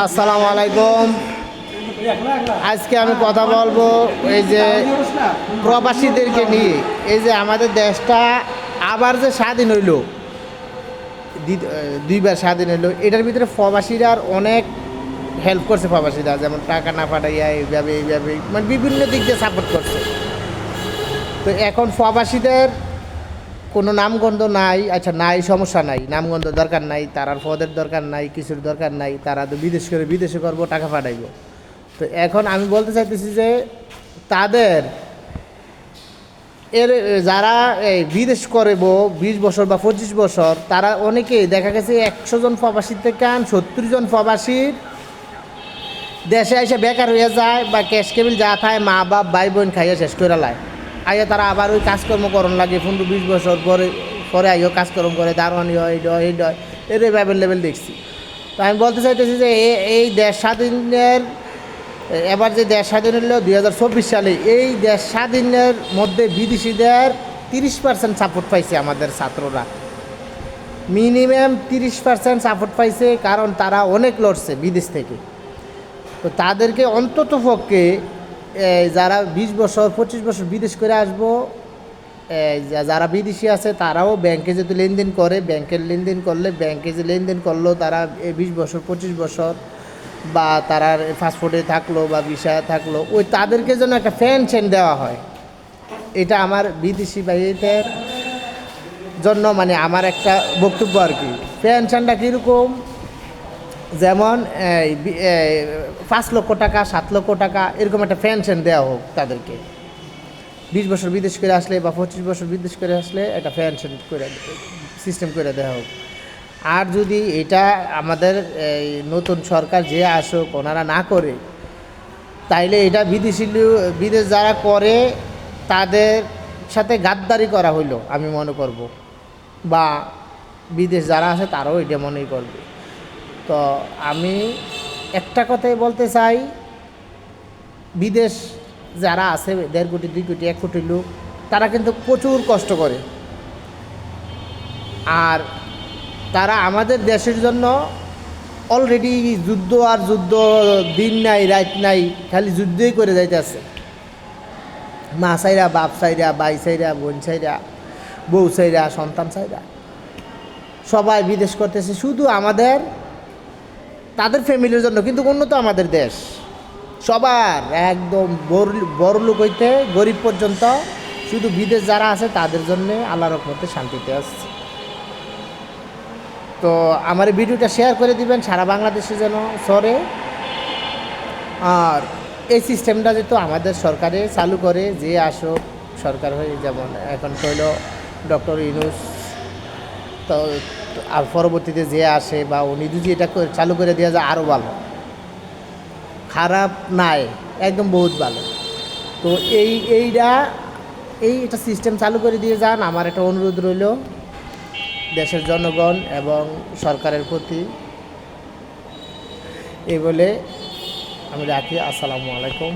আসসালামু আলাইকুম। আজকে আমি কথা বলব এই যে প্রবাসীদেরকে নিয়ে। এই যে আমাদের দেশটা আবার যে স্বাধীন হইল দুইবার স্বাধীন হইল, এটার ভিতরে প্রবাসীরা অনেক হেল্প করছে প্রবাসীরা, যেমন টাকা না পাঠাইয়া এইভাবে এইভাবে মানে বিভিন্ন দিক দিয়ে সাপোর্ট করছে। তো এখন প্রবাসীদের কোনো নামগন্ধ নাই আচ্ছা নাই, সমস্যা নাই। নামগন্ধ দরকার নাই, তারার পদের দরকার নাই, কিছুর দরকার নাই, তারা তো বিদেশ করে বিদেশে করব, টাকা পাঠাইবো। তো এখন আমি বলতে চাইতেছি যে তাদের এর, যারা এই বিদেশ করব, বিশ বছর বা পঁচিশ বছর, তারা অনেকেই দেখা গেছে একশো জন প্রবাসী থেকে আন, সত্তর জন প্রবাসীর দেশে এসে বেকার হয়ে যায় বা ক্যাশ কেবিল যা থায় মা বাপ ভাই বোন খাইয়া শেষ করে লায়। আইয়া তারা আবার ওই কাজকর্ম করণ লাগে, পনেরো বিশ বছর পরে পরে আইও কাজকর্ম করে, দারোয়ানি হয়, এই হয় এই হয়। এর লেভেল লেভেল দেখছি। তো আমি বলতে চাইতেছি যে এই দেশ স্বাধীনের, এবার যে দেশ স্বাধীন হলো দুই হাজার চব্বিশ সালে, এই দেশ স্বাধীনের মধ্যে বিদেশিদের তিরিশ পার্সেন্ট সাপোর্ট পাইছে আমাদের ছাত্ররা। মিনিমাম তিরিশ পার্সেন্ট সাপোর্ট পাইছে, কারণ তারা অনেক লড়ছে বিদেশ থেকে। তো তাদেরকে অন্তত পক্ষে যারা বিশ বছর, পঁচিশ বছর বিদেশ করে আসব যারা বিদেশি আছে, তারাও ব্যাংকে যদি লেনদেন করে, ব্যাংকের লেনদেন করলে, ব্যাংকে যে লেনদেন করল, তারা বিশ বছর, পঁচিশ বছর, বা তারা পাসপোর্টে থাকল, বা ভিসায় থাকল, ওই তাদেরকে যেন একটা পেনশন দেওয়া হয়। এটা আমার বিদেশি ভাইদের জন্য মানে আমার একটা বক্তব্য আর কি। পেনশনটা কীরকম? যেমন পাঁচ লক্ষ টাকা, সাত লক্ষ টাকা, এরকম একটা পেনশন দেওয়া হোক তাদেরকে। বিশ বছর বিদেশ করে আসলে বা পঁচিশ বছর বিদেশ করে আসলে একটা পেনশন করে সিস্টেম করে দেওয়া হোক। আর যদি এটা আমাদের, এই, নতুন সরকার যে আসুক, ওনারা না করে, তাইলে এটা বিদেশি বিদেশ যারা করে, তাদের সাথে গাদ্দারি করা হইল, আমি মনে করব। বা বিদেশ যারা আছে তারাও এটা মনেই করবে। তো আমি একটা কথাই বলতে চাই, বিদেশ যারা আছে, দেড় কোটি, দুই কোটি, এক কোটি লোক, তারা কিন্তু প্রচুর কষ্ট করে। আর তারা আমাদের দেশের জন্য অলরেডি যুদ্ধ আর যুদ্ধ, দিন নাই, রাত নাই, খালি যুদ্ধই করে যাইতেছে। মা সাইরা, বাপ সাইরা, ভাই সাইরা, বোন সাইরা, বউ সাইরা, সন্তান সাইরা, সবাই বিদেশ করতেছে। শুধু আমাদের তাদের ফ্যামিলির জন্য, কিন্তু উন্নত আমাদের দেশ। সবার একদম বড়- লোক হইতে গরিব পর্যন্ত, শুধু বিদেশ যারা আছে তাদের জন্য আল্লাহ রহমতে শান্তিতে আসছে তো আমার ভিডিওটা শেয়ার করে দিবেন, সারা বাংলাদেশে যেন সরে। আর এই সিস্টেমটা যেহেতু আমাদের সরকারে চালু করে, যে আসুক সরকার হয়ে যেমন এখন কইল ডক্টর ইউনুস। তো তো আর পরবর্তীতে যে আসে বা উনি যদি এটা চালু করে দেওয়া যায়, আরও ভালো। খারাপ নাই, একদম বহুত ভালো। তো এই এইটা এই এটা সিস্টেম চালু করে দিয়ে যান। আমার একটা অনুরোধ রইল দেশের জনগণ এবং সরকারের প্রতি। এই বলে আমি রাখি। আসসালামু আলাইকুম।